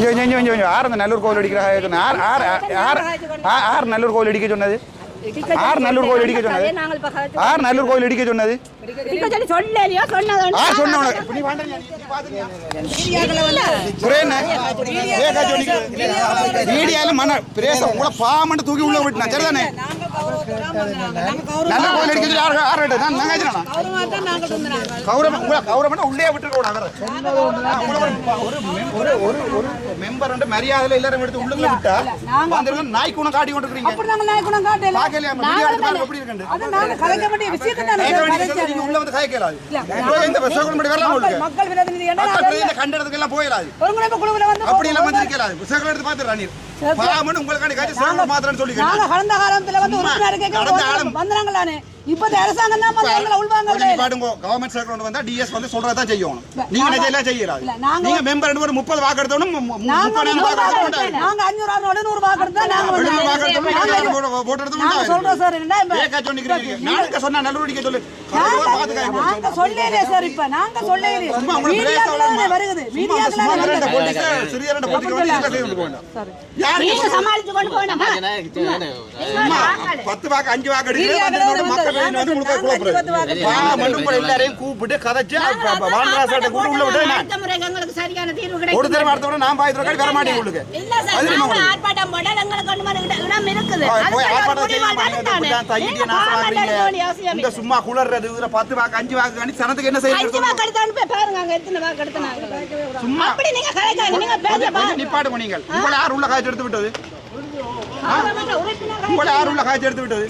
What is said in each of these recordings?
இங்க இங்க இங்க இங்க அந்த நல்லூர் கோவில் அடிக்கிற யார் யார் யார் யார் யார் நல்லூர் கோவில் அடிக்க சொன்னது யார் நல்லூர் கோவில் இடிக்க சொன்னது யார் நல்லூர் கோவில் இடிக்க சொன்னது சொல்லி சொல்லலையோ சொன்னது ஆ சொன்ன உனக்கு இப்ப நீ வாண்டறியா? நீ பாத்துறியா? புரியல? ஏக்கா சொன்னீங்க. மீடியால மன பிரேசம். உங்களை பாமண்டு தூக்கி உள்ள விட்டுனா சரிதானே? நல்ல கோயில் அடிக்க சொல்லி யார் கேட்டது? நான் நான் கேட்கிறேனா? கௌரவம் உங்களை கௌரவம்னா உள்ளே கூடாது. உங்களை ஒரு- ஒரு ஒரு ஒரு ஒரு மெம்பர் வந்து மரியாதையில எல்லாரும் எடுத்து உள்ளுக்குள்ள விட்டா வந்திருக்க நாய் குணம் காட்டி கொண்டு இருக்கீங்க அப்படி நாங்க நாயக்குணம் காட்டல. பாக்கலையா மீடியா எடுத்து பாருங்க எப்படி இருக்குன்னு அது நாங்க கலைக்க வேண்டிய விஷயத்தை தானே நீங்க உள்ள வந்து காய்க்கலாது. இந்த பண்ணி வரலாம் உங்களுக்கு மக்கள் பிரதிநிதி என்ன மக்கள் பிரதிநிதி கண்டனத்துக்கு எல்லாம் போயிடாது ஒருங்கிணைப்பு குழுவில் வந்து அப்படி எல்லாம் வந்திருக்கலாது. புத்தகம் எடுத்து பார்த்து நீர் பாமன் உங்களுக்காண்டி காய்ச்சி சேவல் மாத்திரன்னு சொல்லி நாங்க கடந்த காலத்துல வந்து உறுப்பினர் கேட்க கடந்த காலம். வந்தாங்களானே இப்ப அரசாங்கம் தான் வந்து பாடுங்க கவர்மெண்ட் சர்க்கிள் கொண்டு வந்தா டிஎஸ் வந்து சொல்றதா செய்யணும். நீங்க நிஜம் செய்யலாது இல்ல, நாங்க- நீங்க மெம்பர் ரெண்டு பேரும் முப்பது வாக்கு எடுத்தோம் நாங்க முப்பது நூறு வாக்கு வாக்கு எடுத்தோம் எடுத்தோம். நாங்க அஞ்சூறு அறுநூறு நூறு வாக்கு எடுத்தா நாங்க வந்து எழுநூறு வாக்கு எடுத்தோம் நாங்க- போட்டு எடுத்தோம் நாங்க சொல்றோம் சார் என்ன இப்ப- ஏக்கா சொன்னிக்கிறீங்க? நானுக்கு சொன்னா நல்லூர் சொல்லு. நாங்க சொல்லலையே சார் இப்ப சொல்லலையே. சும்மா உங்களுக்கு சிறிய ரெண்டு வந்து இதுல சமாளிச்சு கொண்டு வாக்கு வாக்கு மக்கள் கூட எல்லாரையும் கூப்பிட்டு கதைச்சு வானராசாட்ட கூப்பிட்டு உள்ள விட்டு ஒரு தடவை அடுத்த முறை நான் பாய்த்து ரூபாய் வர மாட்டேன் உங்களுக்கு? ஆர்ப்பாட்டம் எங்களுக்கு இடம் இருக்குது. போய் ஆர்ப்பாட்டம் நாசம் இந்த. சும்மா குளர்றது இதுல பத்து வாக்கு அஞ்சு வாக்கு சனத்துக்கு என்ன அஞ்சு செய்யறது வாக்கு எடுத்து அனுப்பி பாருங்க அங்க எத்தனை வாக்கு எடுத்தாங்க சும்மா. அப்படி நீங்க கலைக்காங்க நீங்க பேச பாருங்க. நிப்பாட்டு நீங்கள். உங்களை யார் உள்ள காய்ச்சி எடுத்து விட்டது? உங்களை யார் உள்ள காய்ச்சி எடுத்து விட்டது?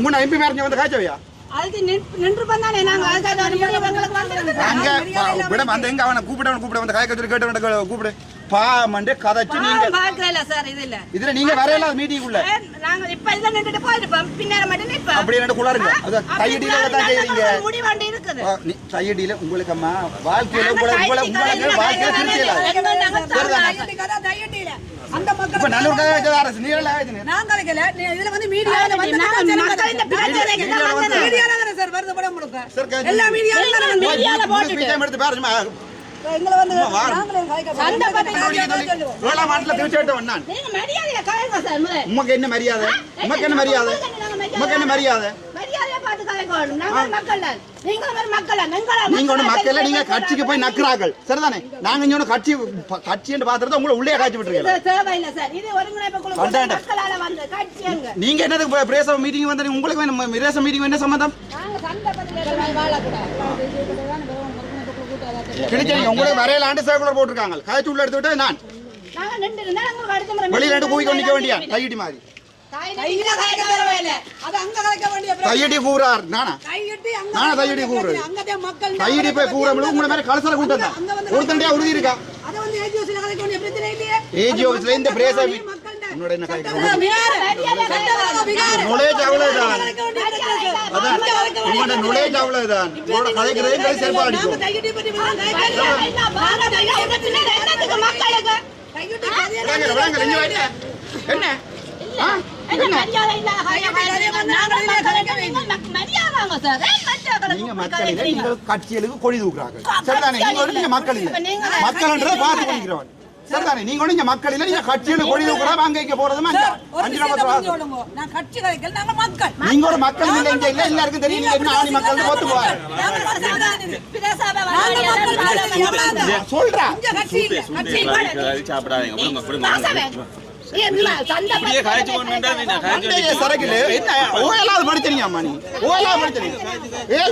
உங்க எம்பி மேரஞ்சு வந்து காய்ச்சவையா கூப்பிட கூப்பிட வந்து காய்க்க சொல்லி கேட்டு கூப்பிடு. பாமண்டு கதைச்சு நீங்க பாவம் பார்க்கல சார் இது இல்ல இதுல நீங்க வரையல மீட்டிங் உள்ள. நாங்க இப்ப இதுல நின்றுட்டு போயிருப்போம். பின்னால மட்டும் நிற்போம். அப்படி என்ன குளாருங்க அது கையடியில தான் செய்யறீங்க முடிவாண்டி இருக்குது. ஆ, நீ கையடியில உங்களுக்கு அம்மா வாழ்க்கையில உங்களை உங்களை உங்களை வாழ்க்கையில திருச்சியலாம் அந்த மக்கள் இப்ப நல்லூர் கதை வச்சது அரசு. நீரல ஆயிடுச்சு. நான் இதுல வந்து மீடியால வந்து மக்கள் இந்த. மீடியால சார் வருது படம் முழுக்க எல்லா மீடியால எடுத்து. எங்களை வந்து ஏழாம் ஆண்டுல திருச்சிட்டு வந்தான். உமக்கு என்ன மரியாதை? உமக்கு என்ன மரியாதை? உமக்கு என்ன மரியாதை. நாங்க கட்சிக்கு போய் நக்குறார்கள். சரிதானே? நாங்க இங்க கட்சி கட்சி என்று பாத்துறது உங்களை உள்ளே விட்டுருக்கீங்க. கட்சி எங்க? நீங்க என்னதுக்கு பிரேச மீட்டிங் வந்து உங்களுக்கு பிரேச மீட்டிங் என்ன சம்பந்தம்? நாங்க சண்டை பதில் வாழக்கூடாது கிடைச்சீங்க உங்களுக்கு வரையில ஆண்டு சர்க்குலர் போட்டிருக்காங்க. காய்ச்சி உள்ள எடுத்து விட்டு நான். வெளியில ரெண்டு கூவி கொண்டு நிக்க வேண்டியா கையடி மாதிரி. கையடி கூறார். நானா? நானா கையடி கூறு கையடி போய் உங்களை கலசல கூட்டம் தான் ஒருத்தண்டியா உறுதி இருக்கா? ஏஜி ஆஃபீஸ்ல இந்த பிரேச உன்னோட என்ன அவ்வளவுதான். அதான் உங்களோட அவ்வளவுதான் உங்களோட கலைக்கிறதே கை அடிக்கும். என்ன மக்கள் கட்சிகளுக்கு கொடி தூக்குறாங்க மக்கள் மக்கள்ன்றதை பார்த்து பண்ணிக்கிறவன் சரிதானே நீங்க ஒண்ணு மக்கள் இல்லை நீங்க கட்சிகளுக்கு கொடி தூக்குறா அங்க இங்க போறதுமா? ஒரு அஞ்சு விஷயத்தை நம்பர் புரிஞ்சு கொள்ளுங்க. நான் கட்சி கலைக்கல நாங்க மக்கள். நீங்க ஒரு மக்கள் இல்லை இங்க இல்ல எல்லாருக்கும் தெரியும். நீங்க என்ன ஆணி மக்கள். ஒத்து போவாங்க சொல்றா. சாப்பிடாதீங்க.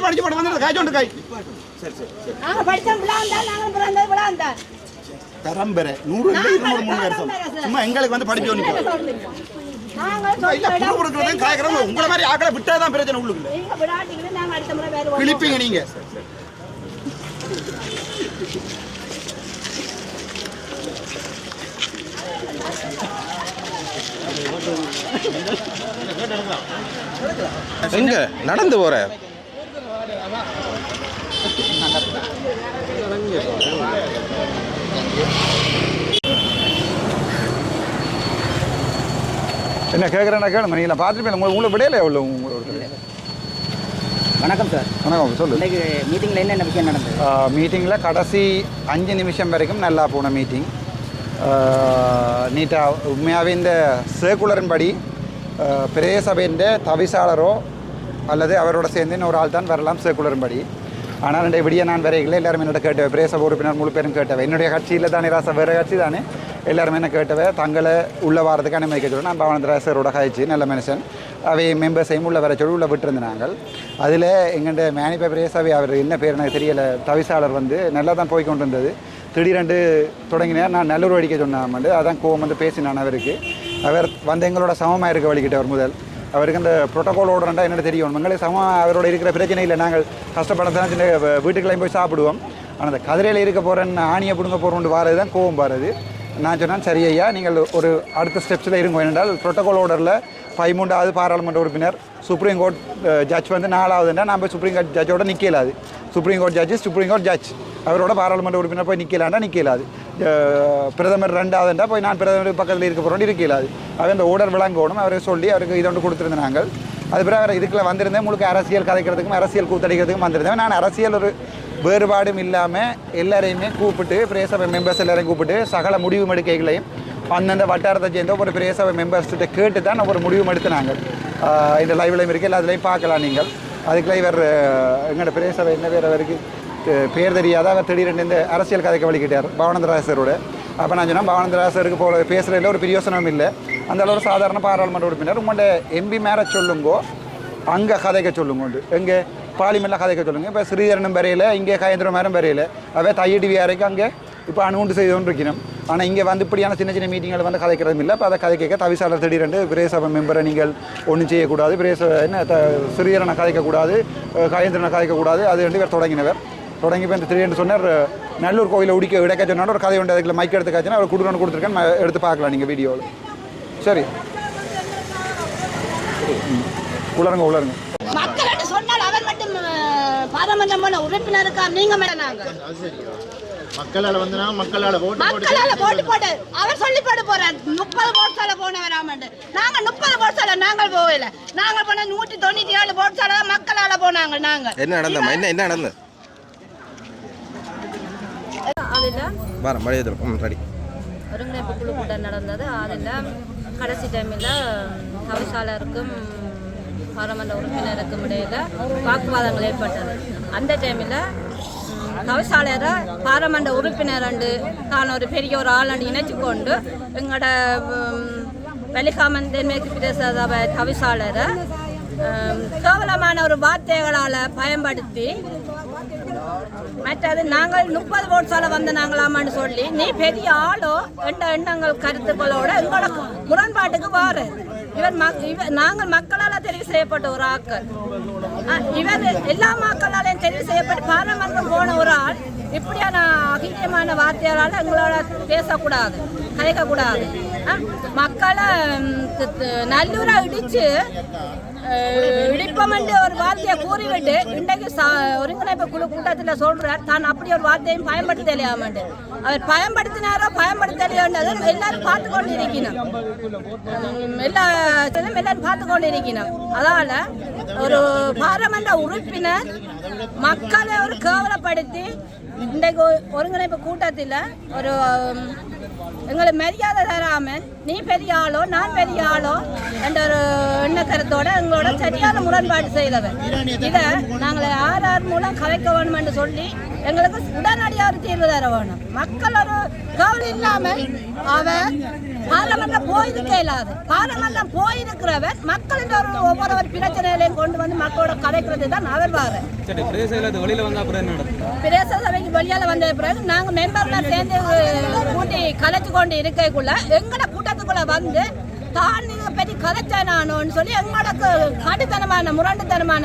படிச்சு போட்டு வந்து காய்ச்சி கொண்டு தரம்பெற நூறு இல்லை இருநூறு மூணு வருஷம் சும்மா எங்களுக்கு வந்து படிச்சு ஒன்று உங்களை மாதிரி ஆக்களை விட்டாதான் பிரச்சனை உள்ளுக்குள்ள. நீங்க விளையாட்டீங்கன்னா நாங்க அடுத்த முறை வேறு ஒரு கிழிப்பீங்க நீங்க. எங்க? நடந்து போற. என்ன கேட்குறேன்னா கேளுங்க. நீங்களா பார்த்துருப்பீங்க உங்களை உங்களை விடையில எவ்வளோ உங்களுக்கு வணக்கம் சார். வணக்கம் சொல்லு. இன்னைக்கு மீட்டிங்கில் என்னென்ன விஷயம் நடந்தது? மீட்டிங்கில் கடைசி அஞ்சு நிமிஷம் வரைக்கும் நல்லா போன மீட்டிங் நீட்டா உண்மையாகவே இந்த சர்க்குலரின் படி பிரதேச சபையின் தவிசாளரோ அல்லது அவரோட சேர்ந்து இன்னொரு ஆள் தான் வரலாம் சர்க்குலரின் படி ஆனால் ரெண்டு விடிய நான் வரைகளை எல்லாரும் என்னோட கேட்டவை. பிரேச உறுப்பினர் முழு பேரும் கேட்டவை. என்னுடைய கட்சியில் தானே ராசா வேறு கட்சி தானே? எல்லாருமே என்ன கேட்டவை? தங்களை உள்ள வாரத்துக்கு அனுமதிக்க சொல்லி நான் பவனந்தராசரோட காய்ச்சி நல்ல மனுஷன். அவை மெம்பர்ஸையும் உள்ள வர சொல்லி உள்ள விட்டுருந்தாங்க அதில் எங்கள்கிட்ட மேனிப்ப பிரேசாவை அவர் என்ன பேர் எனக்கு தெரியலை. தவிசாளர் வந்து நல்லா தான் போய் கொண்டு இருந்தது திடீரெண்டு தொடங்கினேன் நான் நல்லூர் அடிக்க சொன்னாமண்டு. அதான் கோவம் வந்து பேசினான் அவருக்கு. அவர் வந்து எங்களோட சமமாக இருக்க வழிகிட்டவர் முதல். அவருக்கு அந்த ப்ரோட்டோகால் ஓடுறா என்ன தெரியும். எங்களுக்கு சம அவரோட இருக்கிற பிரச்சனை இல்லை. நாங்கள் கஷ்டப்படத்தான் சின்ன வீட்டுக்கெல்லாம் போய் சாப்பிடுவோம். ஆனால் அந்த கதிரையில் இருக்க போகிறேன்னு ஆணியை பிடுங்க போகிறோம்னு வாரது தான் கோவம் வாரது நான் சொன்னேன் சரி ஐயா நீங்கள் ஒரு அடுத்த ஸ்டெப்ஸில் இருங்க. ஏனென்றால் ப்ரோட்டோகால் ஆர்டரில் பதிமூன்றாவது பாராளுமன்ற உறுப்பினர் சுப்ரீம் கோர்ட் ஜட்ஜ் வந்து நாலாவதுன்னா நான் போய் சுப்ரீம் கோர்ட் ஜட்ஜோட நிற்கலாது supreme court judge supreme court judge அவரோட பாராளுமன்ற உறுப்பினர் போய் நிற்கலாண்டா நிற்கலாது பிரதமர் ரெண்டாவதுண்டா போய் நான் பிரதமர் பக்கத்தில் இருக்க போகிறோம் இருக்கலாது அவர் அந்த ஓடர் விளங்கணும் அவருக்கு சொல்லி அவருக்கு இதை ஒன்று கொடுத்துருந்தேன் நாங்கள். அது பிறகு அவர் இதுக்குள்ள வந்திருந்தேன் முழுக்க அரசியல் கதைக்கிறதுக்கும் அரசியல் கூத்தடிக்கிறதுக்கும் வந்திருந்தேன். நான் அரசியல் ஒரு வேறுபாடும் இல்லாமல் எல்லாரையுமே கூப்பிட்டு பிரேசபை மெம்பர்ஸ் எல்லாரையும் கூப்பிட்டு சகல முடிவு எடுக்கைகளையும் அந்தந்த வட்டாரத்தை சேர்ந்த ஒரு பிரேசபை மெம்பர்ஸ்கிட்ட கேட்டு தான் ஒரு முடிவு எடுத்தினாங்க. இந்த லைவ்லையும் இருக்குது எல்லாத்துலேயும் பார்க்கலாம் நீங்கள். அதுக்குள்ள இவர் எங்களோட பிரேசபை என்ன பேர் அவருக்கு? பேர் தெரியாத அவர் திடீரென்று இந்த அரசியல் கதைக்கு வலிக்கிட்டார் பவானந்தராசரோட அப்போ நான் சொன்னேன் பவானந்தராசருக்கு போல பேசுகிறதுல ஒரு பிரியோசனம் இல்லை. அந்த அளவு சாதாரண பாராளுமன்ற உறுப்பினர். உங்களோட எம்பி மேலே சொல்லுங்கோ அங்கே கதைக்க சொல்லுங்கோண்டு எங்கே பாலிமெல்லாம் கதைக்க சொல்லுங்க. இப்போ ஸ்ரீதரனும் வரையில இங்கே கயந்திரம் மேரம் வரையில அவே தையடி வியாரைக்கு அங்கே இப்போ அணுகுண்டு செய்து கொண்டிருக்கணும் ஆனால் இங்கே வந்து இப்படியான சின்ன சின்ன மீட்டிங்களை வந்து கதைக்கிறதும் இல்லை. இப்போ அதை கதை கேட்க தவிசாளர் திடீரென்று பிரேசபை மெம்பரை நீங்கள் ஒன்றும் செய்யக்கூடாது. பிரேச என்ன த ஸ்ரீதரனை கதைக்கக்கூடாது அஹ் கயந்திரனை கதைக்கக்கூடாது. அது ரெண்டு பேர் தொடங்கினவர். தொடங்கி போய் இந்த திடீர்னு சொன்னார் நல்லூர் கோயிலை உடிக்க விடக்க சொன்னாலும் ஒரு கதை உண்டு அதுக்குள்ள மைக் எடுத்து காய்ச்சினா அவர் கொடுக்கணும் கொடுத்துருக்கேன். எடுத்து பார்க்கலாம் நீங்கள் வீடியோவில் சரி. ம். உளருங்க உளருங்க மக்கள்கிட்ட சொன்னால் அவர் மட்டும் போன உறுப்பினருக்கா நீங்க மக்களால் வந்து மக்களால் மக்களால போட்டு போட்டு அவர் சொல்லி போட்டு போறார். முப்பது போட்ஸால போன வராமண்டு நாங்க முப்பது போட்ஸால நாங்கள் போகல. நாங்க போன நூற்றி தொண்ணூத்தி ஏழு போட்ஸால மக்களால போனாங்க நாங்க. என்ன நடந்தம்மா? என்ன என்ன நடந்தது? அதில் வரேன் மழையதில் ம் ரெடி ஒருங்கிணைப்பு குழு கூட்டம் நடந்தது. அதில் கடைசி டைமில் தவிசாளருக்கும் பாராளுமன்ற உறுப்பினருக்கும் இடையில் வாக்குவாதங்கள் ஏற்பட்டது. அந்த டைமில் தவிசாளரை பாராளுமன்ற உறுப்பினர் ரெண்டு தான் ஒரு பெரிய ஒரு ஆளண்டு இணைச்சு கொண்டு எங்களோட வெளிகாமன் தென்மேற்கு பிரதேச தவிசாளரை கேவலமான ஒரு வார்த்தைகளால் பயன்படுத்தி மற்றது நாங்கள் முப்பது ஓட்ஸால வந்த நாங்களாமான்னு சொல்லி நீ பெரிய ஆளோ என்ற எண்ணங்கள் கருத்துக்களோட எங்களோட முரண்பாட்டுக்கு வாரு. இவர் மக்- இவர் நாங்கள் மக்களால் தெரிவு செய்யப்பட்ட ஒரு ஆக்கள் இவர் எல்லா மக்களாலையும் தெரிவு செய்யப்பட்டு பாராளுமன்றம் போன ஒரு ஆள். இப்படியான அகிரியமான வார்த்தையால எங்களோட பேசக்கூடாது கலைக்கக்கூடாது. அஹ், மக்களை ம், தி- தி- என்று ஒரு வார்த்தையை கூறிவிட்டு இன்றைக்கு சா ஒருங்கிணைப்பு குழு கூட்டத்தில் சொல்றார். தான் அப்படி ஒரு வார்த்தையும் பயன்படுத்த பயன்படுத்தலையாமண்டு. அவர் பயன்படுத்தினாரோ பயன்படுத்தலையோன்றது எல்லாரும் பார்த்து கொண்டு இருக்கணும் எல்லா எல்லாரும் பார்த்து கொண்டு இருக்கணும் அதனால ஒரு பாராளுமன்ற உறுப்பினர் மக்களை ஒரு கேவலப்படுத்தி இன்றைக்கு ஒருங்கிணைப்பு கூட்டத்தில் ஒரு எங்களை மரியாதை தராமல் நீ பெரிய ஆளோ நான் பெரிய எண்ணக்கருத்தோட எங்களோட சரியான முரண்பாடு செய்தவர் இதை நாங்கள் யார் யார் மூலம் கலைக்க வேணும் என்று சொல்லி எங்களுக்கு உடனடியாக தீர்வு தர வேணும். மக்கள் ஒரு கவலை இல்லாமல் அவர் பாராளுமன்றம் போயிருக்க இல்லாது. பாராளுமன்றம் போயிருக்கிறவர் மக்களின் ஒரு ஒவ்வொரு ஒரு பிரச்சனைகளையும் கொண்டு வந்து மக்களோட கலைக்கிறது தான் அவர் வாரு பிரதேச சபைக்கு வெளியால வந்த பிறகு நாங்க மெம்பர்லாம் சேர்ந்து கூட்டி கலைச்சு கொண்டு இருக்கக்குள்ள எங்கட கூட்டத்துக்குள்ள வந்து தான் பற்றி பற்றி நானுன்னு சொல்லி எங்களோட காட்டுத்தனமான முரண்டுத்தனமான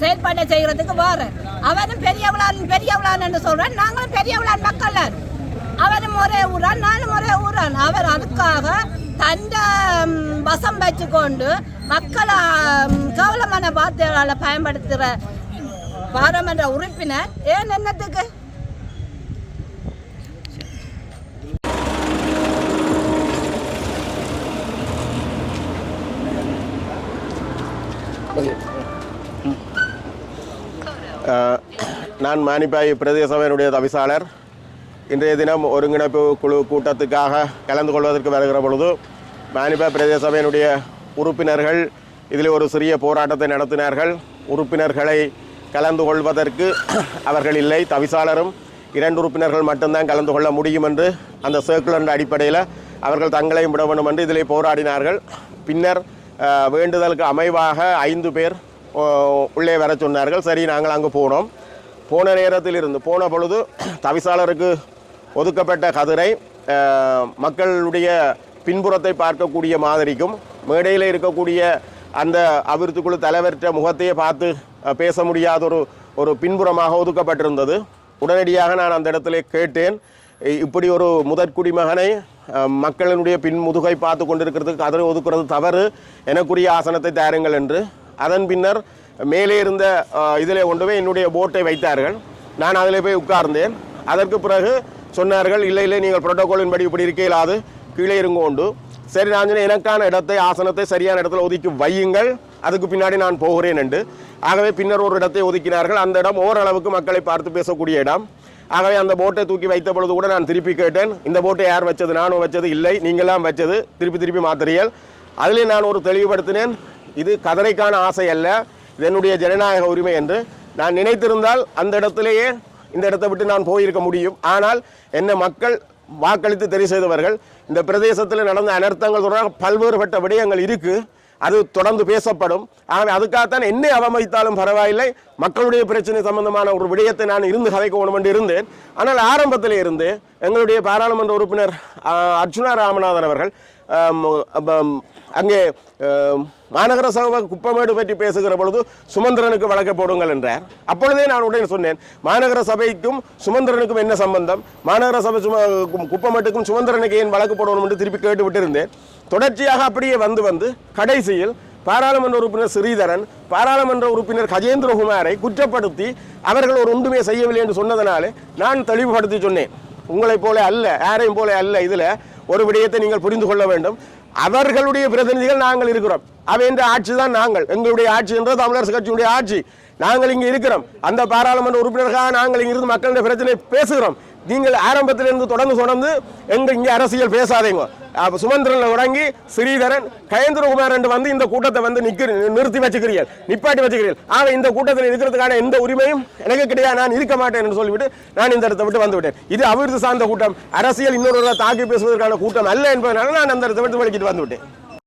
செயல்பாட்டை செய்கிறதுக்கு வார. அவரும் பெரியவளான் பெரியவளான்னு சொல்கிறேன் நாங்களும் பெரியவளான் மக்கள். அவரும் ஒரே ஊரான் நானும் ஒரே ஊரான். அவர் அதுக்காக தந்த வசம் வச்சு கொண்டு மக்களை கவலமான கேவலமான வார்த்தைகளால் பயன்படுத்துகிற பாராளுமன்ற உறுப்பினர். ஏன் என்னத்துக்கு? நான் மானிப்பாய் பிரதேச சபையினுடைய தவிசாளர். இன்றைய தினம் ஒருங்கிணைப்பு குழு கூட்டத்துக்காக கலந்து கொள்வதற்கு வருகிற பொழுது மானிப்பாய் பிரதேச சபையினுடைய உறுப்பினர்கள் இதில் ஒரு சிறிய போராட்டத்தை நடத்தினார்கள். உறுப்பினர்களை கலந்து கொள்வதற்கு அவர்கள் இல்லை தவிசாளரும் இரண்டு உறுப்பினர்கள் மட்டும்தான் கலந்து கொள்ள முடியும் என்று அந்த சர்க்குலர் அடிப்படையில் அவர்கள் தங்களையும் விட வேண்டும் என்று இதிலே போராடினார்கள். பின்னர் வேண்டுதலுக்கு அமைவாக ஐந்து பேர் உள்ளே வர சொன்னார்கள். சரி நாங்கள் அங்கு போனோம். போன நேரத்தில் இருந்து போன பொழுது தவிசாளருக்கு ஒதுக்கப்பட்ட கதிரை மக்களுடைய பின்புறத்தை பார்க்கக்கூடிய மாதிரிக்கும் மேடையில் இருக்கக்கூடிய அந்த அபிவிருத்தி குழு தலைவர்கிட்ட முகத்தையே பார்த்து பேச முடியாத ஒரு ஒரு பின்புறமாக ஒதுக்கப்பட்டிருந்தது. உடனடியாக நான் அந்த இடத்துல கேட்டேன். இப்படி ஒரு முதற்குடிமகனை மக்களினுடைய பின் முதுகை பார்த்து கொண்டிருக்கிறதுக்கு கதிரை ஒதுக்குறது தவறு எனக்குரிய ஆசனத்தை தயாருங்கள் என்று. அதன் பின்னர் மேலே இருந்த இதில் கொண்டு போய் என்னுடைய போட்டை வைத்தார்கள். நான் அதில் போய் உட்கார்ந்தேன். அதற்கு பிறகு சொன்னார்கள் இல்லை இல்லை நீங்கள் புரோட்டோகாலின் படி இப்படி இருக்க இயலாது கீழே இருங்கோண்டு சரி நான் சொன்னேன், எனக்கான இடத்தை ஆசனத்தை சரியான இடத்துல ஒதுக்கி வையுங்கள். அதுக்கு பின்னாடி நான் போகிறேன் என்று. ஆகவே பின்னர் ஒரு இடத்தை ஒதுக்கினார்கள். அந்த இடம் ஓரளவுக்கு மக்களை பார்த்து பேசக்கூடிய இடம். ஆகவே அந்த போட்டை தூக்கி வைத்த பொழுது கூட நான் திருப்பி கேட்டேன். இந்த போட்டை யார் வச்சது நானும் வச்சது இல்லை நீங்களாம் வச்சது திருப்பி திருப்பி மாத்திரியல் அதிலே நான் ஒரு தெளிவுபடுத்தினேன் இது கதரைக்கான ஆசை அல்ல இது என்னுடைய ஜனநாயக உரிமை என்று. நான் நினைத்திருந்தால் அந்த இடத்திலேயே இந்த இடத்தை விட்டு நான் போயிருக்க முடியும். ஆனால் என்ன மக்கள் வாக்களித்து தெரிவு செய்தவர்கள் இந்த பிரதேசத்தில் நடந்த அனர்த்தங்கள் தொடர்பாக பல்வேறுபட்ட விடயங்கள் இருக்குது அது தொடர்ந்து பேசப்படும். ஆகவே அதுக்காகத்தான் என்னை அவமதித்தாலும் பரவாயில்லை. மக்களுடைய பிரச்சனை சம்பந்தமான ஒரு விடயத்தை நான் இருந்து கதைக்க வேணும் என்று இருந்தேன். ஆனால் ஆரம்பத்தில் இருந்து எங்களுடைய பாராளுமன்ற உறுப்பினர் அர்ஜுனா அர்ச்சுனா ராமநாதன் அவர்கள் அங்கே மாநகர சபை குப்பமேடு பற்றி பேசுகிற பொழுது சுமந்திரனுக்கு வழக்க போடுங்கள் என்றார். அப்பொழுதே நான் உடனே சொன்னேன் மாநகர சபைக்கும் சுமந்திரனுக்கும் என்ன சம்பந்தம்? மாநகர சபை சும குப்பமேட்டுக்கும் சுமந்திரனுக்கு ஏன் வழக்கு போடணும் என்று திருப்பி கேட்டு விட்டிருந்தேன் தொடர்ச்சியாக அப்படியே வந்து வந்து கடைசியில் பாராளுமன்ற உறுப்பினர் ஸ்ரீதரன் பாராளுமன்ற உறுப்பினர் கஜேந்திரகுமாரை குற்றப்படுத்தி அவர்கள் ஒரு ஒன்றுமே செய்யவில்லை என்று சொன்னதனாலே நான் தெளிவுபடுத்தி சொன்னேன். உங்களைப் போல அல்ல யாரையும் போல அல்ல இதில் ஒரு விடயத்தை நீங்கள் புரிந்து கொள்ள வேண்டும். அவர்களுடைய பிரதிநிதிகள் நாங்கள் இருக்கிறோம். அவைன்ற ஆட்சி தான் நாங்கள். எங்களுடைய ஆட்சி என்ற தமிழரசு கட்சியுடைய ஆட்சி. நாங்கள் இங்கே இருக்கிறோம். அந்த பாராளுமன்ற உறுப்பினர்களாக நாங்கள் இங்கிருந்து மக்களுடைய பிரச்சனை பேசுகிறோம். நீங்கள் ஆரம்பத்திலிருந்து தொடர்ந்து தொடர்ந்து எங்க இங்கே அரசியல் பேசாதீங்க. சுமந்திரன் சுமந்திரன்ல தொடங்கி ஸ்ரீதரன் கயந்திரகுமார் என்று வந்து இந்த கூட்டத்தை வந்து நிக்க நிறுத்தி வச்சுக்கிறீர்கள். நிப்பாட்டி வச்சுக்கிறீர்கள். ஆக இந்த கூட்டத்தில் இருக்கிறதுக்கான எந்த உரிமையும் எனக்கு கிடையாது. நான் இருக்க மாட்டேன் என்று சொல்லிவிட்டு நான் இந்த இடத்தை விட்டு வந்துவிட்டேன் இது அபிவிருத்தி சார்ந்த கூட்டம். அரசியல் இன்னொரு தாக்கி பேசுவதற்கான கூட்டம் அல்ல என்பதனால நான் அந்த இடத்தை விட்டு வெளிக்கிட்டு வந்துவிட்டேன்